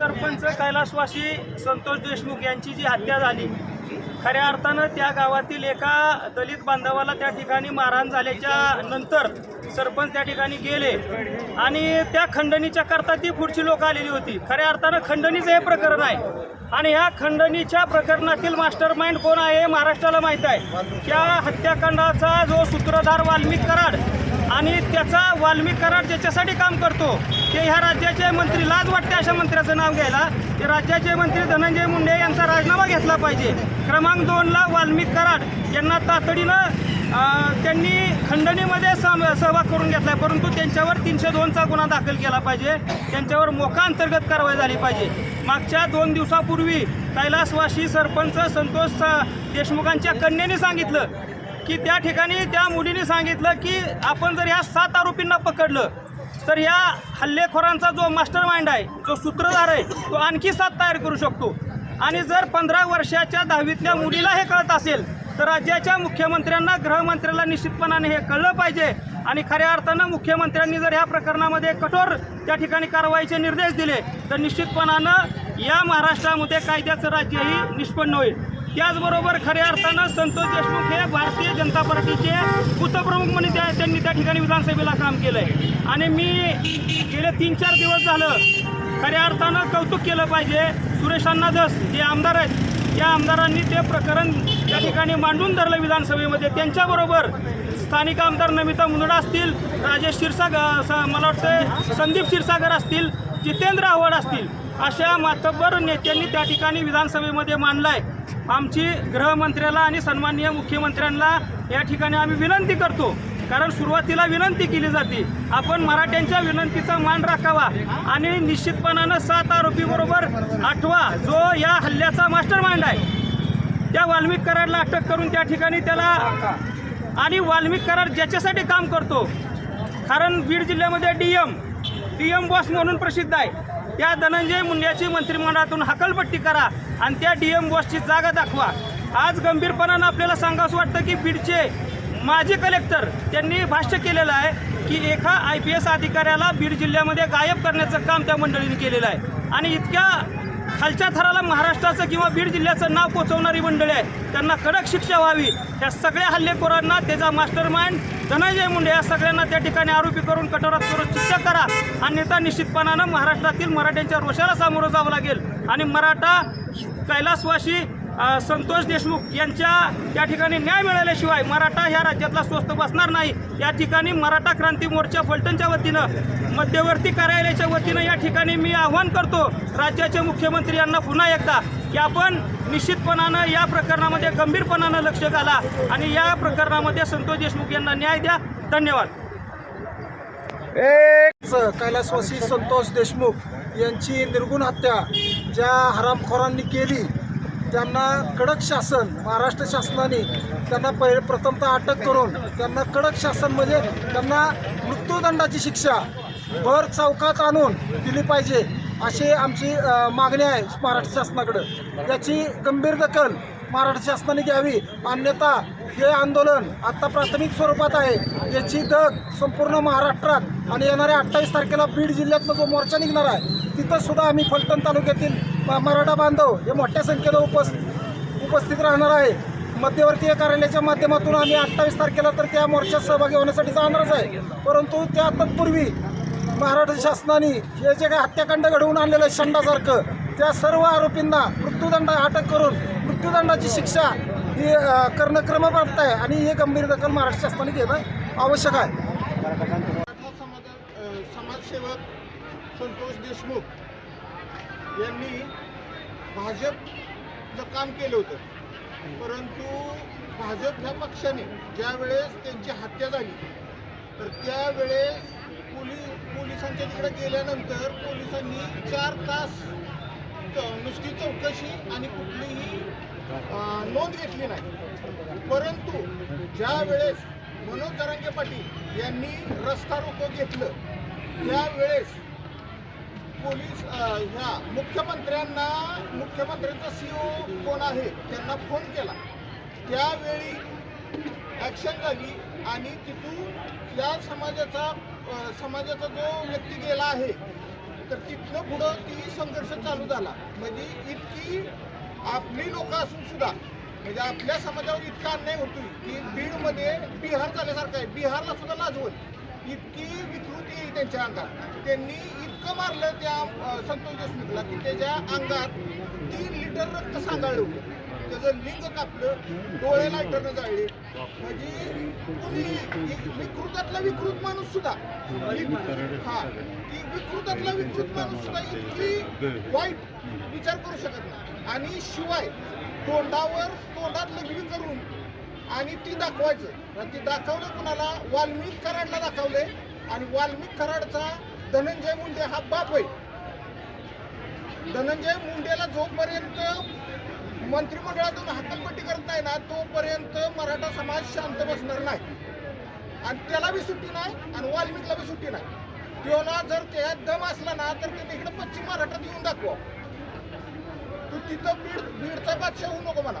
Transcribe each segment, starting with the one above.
सरपंच कैलासवासी संतोष देशमुख यांची जी हत्या झाली खऱ्या अर्थानं त्या गावातील एका दलित बांधवाला त्या ठिकाणी मारहाण झाल्याच्यानंतर सरपंच त्या ठिकाणी गेले आणि त्या खंडणीच्या करता ती पुढची लोक आलेली होती. खऱ्या अर्थानं खंडणीचं हे प्रकरण आहे. आणि ह्या खंडणीच्या प्रकरणातील मास्टर माइंड कोण आहे महाराष्ट्राला माहीत आहे. त्या हत्याकांडाचा जो सूत्रधार वाल्मिक कराड आणि त्याचा वाल्मिक कराड ज्याच्यासाठी काम करतो ते ह्या राज्याचे मंत्री लाज वाटते अशा मंत्र्याचं नाव घ्यायला. ते राज्याचे मंत्री धनंजय मुंडे यांचा राजीनामा घेतला पाहिजे. क्रमांक दोनला वाल्मिक कराड यांना तातडीनं त्यांनी खंडणीमध्ये सम सहभाग करून घेतला परंतु त्यांच्यावर तीनशे दोनचा गुन्हा दाखल केला पाहिजे. त्यांच्यावर मोका अंतर्गत कारवाई झाली पाहिजे. मागच्या दोन दिवसापूर्वी कैलासवाशी सरपंच संतोष देशमुखांच्या कन्येने सांगितलं की त्या ठिकाणी त्या मुलीने सांगितलं की आपण जर ह्या सात आरोपींना पकडलं तर या हल्लेखोरांचा जो मास्टर माइंड आहे जो सूत्रधार आहे तो आणखी सात तयार करू शकतो. आणि जर पंधरा वर्षाच्या दहावीतल्या मुलीला हे कळत असेल तर राज्याच्या मुख्यमंत्र्यांना गृहमंत्र्याला निश्चितपणाने हे कळलं पाहिजे. आणि खऱ्या अर्थानं मुख्यमंत्र्यांनी जर ह्या प्रकरणामध्ये कठोर त्या ठिकाणी कारवाईचे निर्देश दिले तर निश्चितपणानं या महाराष्ट्रामध्ये कायद्याचं राज्यही निष्पन्न होईल. त्याचबरोबर खऱ्या अर्थानं संतोष देशमुख हे भारतीय जनता पार्टीचे उपप्रमुख म्हणून त्या त्यांनी त्या ठिकाणी विधानसभेला काम केलं आहे आणि मी गेले तीन चार दिवस झालं खऱ्या अर्थानं कौतुक केलं पाहिजे. सुरेशांना जस जे आमदार आहेत त्या आमदारांनी ते प्रकरण त्या ठिकाणी मांडून धरलं विधानसभेमध्ये. त्यांच्याबरोबर स्थानिक आमदार नमिता मुंदडा असतील राजेश क्षीरसागर मला वाटतं संदीप क्षीरसागर असतील जितेंद्र आव्हाड असतील. अशा मातब्बर नेत्यांनी त्या ठिकाणी विधानसभेमध्ये मांडलाय. आमची गृहमंत्र्याला आणि सन्माननीय मुख्यमंत्र्यांना या ठिकाणी आम्ही विनंती करतो. कारण सुरुवातीला विनंती केली जाते. आपण मराठ्यांच्या विनंतीचा मान राखावा आणि निश्चितपणानं सात आरोपीबरोबर आठवा जो या हल्ल्याचा मास्टर माइंड आहे. त्या वाल्मिक कराडला अटक करून त्या ठिकाणी त्याला आणि वाल्मिक कराड ज्याच्यासाठी काम करतो. कारण बीड जिल्ह्यामध्ये D M D M boss म्हणून प्रसिद्ध आहे. त्या धनंजय मुंड्याची मंत्रिमंडळातून हकलपट्टी करा आणि त्या डी एम बॉसची जागा दाखवा. आज गंभीरपणानं आपल्याला सांगावंसं वाटतं की बीडचे माजी कलेक्टर त्यांनी भाष्य केलेलं आहे की एका आय पी एस अधिकाऱ्याला बीड जिल्ह्यामध्ये गायब करण्याचं काम त्या मंडळीने केलेलं आहे. आणि इतक्या खालच्या थराला महाराष्ट्राचं किंवा बीड जिल्ह्याचं नाव पोचवणारी मंडळी आहे. त्यांना कडक शिक्षा व्हावी. त्या सगळ्या हल्लेखोरांना त्याचा मास्टर माइंड धनंजय मुंडे या सगळ्यांना त्या ठिकाणी आरोपी करून कठोरात करून शिक्षा करा. अन्यथा निश्चितपणानं महाराष्ट्रातील मराठ्यांच्या रोषाला सामोरं जावं लागेल. आणि मराठा कैलासवाशी संतोष देशमुख यांच्या त्या ठिकाणी न्याय मिळाल्याशिवाय मराठा ह्या राज्यातला स्वस्त बसणार नाही. या ठिकाणी मराठा क्रांती मोर्चा फलटणच्या वतीनं मध्यवर्ती कार्यालयाच्या वतीनं या ठिकाणी मी आव्हान करतो राज्याचे मुख्यमंत्री यांना पुन्हा एकदा की आपण निश्चितपणानं या प्रकरणामध्ये गंभीरपणानं लक्ष घाला आणि या प्रकरणामध्ये संतोष देशमुख यांना न्याय द्या. धन्यवाद. कैलासवासी संतोष देशमुख यांची निर्गुण हत्या ज्या हरामखोरांनी केली त्यांना कडक शासन महाराष्ट्र शासनाने त्यांना पहिले प्रथमतः अटक करून त्यांना कडक शासन म्हणजे त्यांना मृत्यूदंडाची शिक्षा भर चौकात आणून दिली पाहिजे अशी आमची मागणी आहे महाराष्ट्र शासनाकडं. याची गंभीर दखल महाराष्ट्र शासनाने घ्यावी. अन्यथा हे आंदोलन आत्ता प्राथमिक स्वरूपात आहे. याची दग संपूर्ण महाराष्ट्रात आणि येणाऱ्या अठ्ठावीस तारखेला बीड जिल्ह्यातला जो मोर्चा निघणार आहे तिथंसुद्धा आम्ही फलटण तालुक्यातील मराठा बांधव हे मोठ्या संख्येनं उपस् उपस्थित राहणार आहे. मध्यवर्तीय कार्यालयाच्या माध्यमातून आम्ही अठ्ठावीस तारखेला तर त्या मोर्चात सहभागी होण्यासाठी जाणारच आहे. परंतु त्या तत्पूर्वी महाराष्ट्र शासनाने हे जे काही हत्याकांड घडवून आणलेलं आहे शंडासारखं त्या सर्व आरोपींना मृत्यूदंड अटक करून मृत्यूदंडाची शिक्षा ही करणं क्रमप्राप्त आहे आणि हे गंभीर दखल महाराष्ट्र शासनाने घेणं आवश्यक आहे. समाजसेवक संतोष देशमुख यांनी भाजपचं काम केलं होतं. परंतु भाजप ह्या पक्षाने ज्यावेळेस त्यांची हत्या झाली तर त्यावेळेस पोलीस पोलिसांच्या तिकडे गेल्यानंतर पोलिसांनी चार तास नुसती चौकशी आणि कुठलीही नोंद घेतली नाही. परंतु ज्यावेळेस मनोज जरांगे पाटील यांनी रस्ता रोको घेतलं त्यावेळेस पोलीस ह्या मुख्यमंत्र्यांना मुख्यमंत्र्यांचा सी ओ कोण आहे त्यांना फोन केला. त्यावेळी ॲक्शन झाली आणि तिथून या समाजाचा समाजाचा जो व्यक्ती गेला आहे तर तिथनं पुढं ती संघर्ष चालू झाला. म्हणजे इतकी आपली लोक असून सुद्धा म्हणजे आपल्या समाजावर इतका अन्याय होतोय की बीडमध्ये बिहार झाल्यासारखं आहे. बिहारला सुद्धा लाजवत. इतकी विकृती त्यांच्या अंगात. त्यांनी इतकं मारलं त्या संतोष देशमुखला की त्याच्या अंगात तीन लिटर रक्त सांगाळलं होतं. त्याचं लिंग कापलं डोळे लायटरनं जाळले. म्हणजे कुणी विकृतातला विकृत माणूस सुद्धा हा ती विकृतातला विकृत माणूस सुद्धा इतकी वाईट विचार करू शकत नाही. आणि शिवाय तोंडावर तोंडात लघवी करून आणि ती दाखवायचं. आणि ती दाखवलं कुणाला? वाल्मिक कराडला दाखवले आणि वाल्मिक कराडचा धनंजय मुंडे हा बाप आहे. धनंजय मुंडेला जोपर्यंत मंत्रिमंडळातून हक्कलपट्टी करत नाही ना तोपर्यंत मराठा समाज शांत बसणार नाही. आणि त्याला बी सुट्टी नाही आणि वाल्मिकला बी सुट्टी नाही. त्याला जर त्यात दम असला ना तर ते तिकडे पश्चिम महाराष्ट्रात येऊन दाखवा. तू तिथं बीड बीडचा बादशाह होऊ नको मला.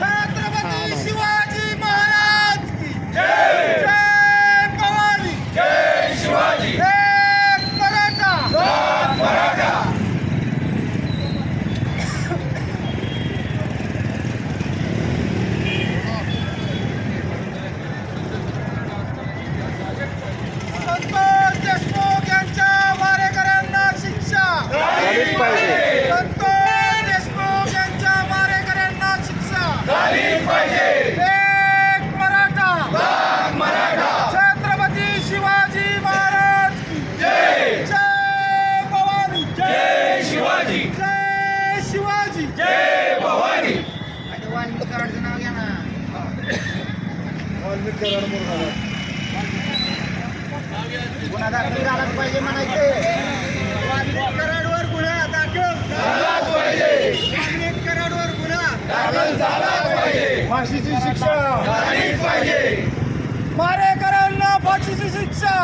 काय म्हणतात शिवाजी महाराज की जय जय भवानी जय शिवाजी एक मराठा संतोष देशमुख यांच्या मारेकऱ्यांना शिक्षा संतोष देशमुख यांच्या मारेकऱ्यांना शिक्षा एक मराठा छत्रपती शिवाजी महाराज की जय जय भवानी जय शिवाजी जय शिवाजी जय भवानी वाल्मिक कराडचं नाव घ्या ना वाल्मिक कराड मुरगाव गुन्हा दाखल झालाच पाहिजे म्हणायचे. कराडवर गुन्हा दाखल. झालाच पाहिजे. कराडवर गुन्हा. फाशीची शिक्षा. मारेकरांना फाशीची शिक्षा.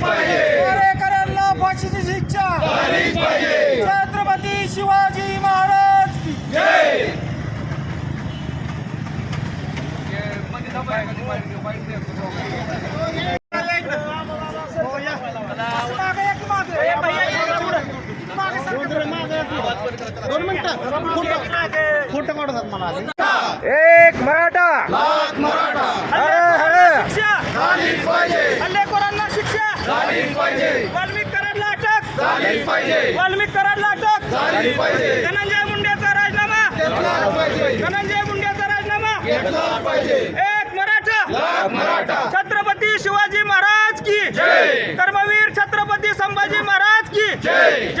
मारेकरांना फाशीची शिक्षा. छत्रपती शिवाजी महाराज की एक मराठा. शिक्षा हल्लेखोरांना शिक्षा. वाल्मिक कराडला अटक. वाल्मिक कराडला अटक. धनंजय मुंडेचा राजीनामा. धनंजय मुंडेचा राजीनामा. एक मराठा छत्रपती शिवाजी महाराज की धर्मवीर छत्रपती संभाजी महाराज की जय.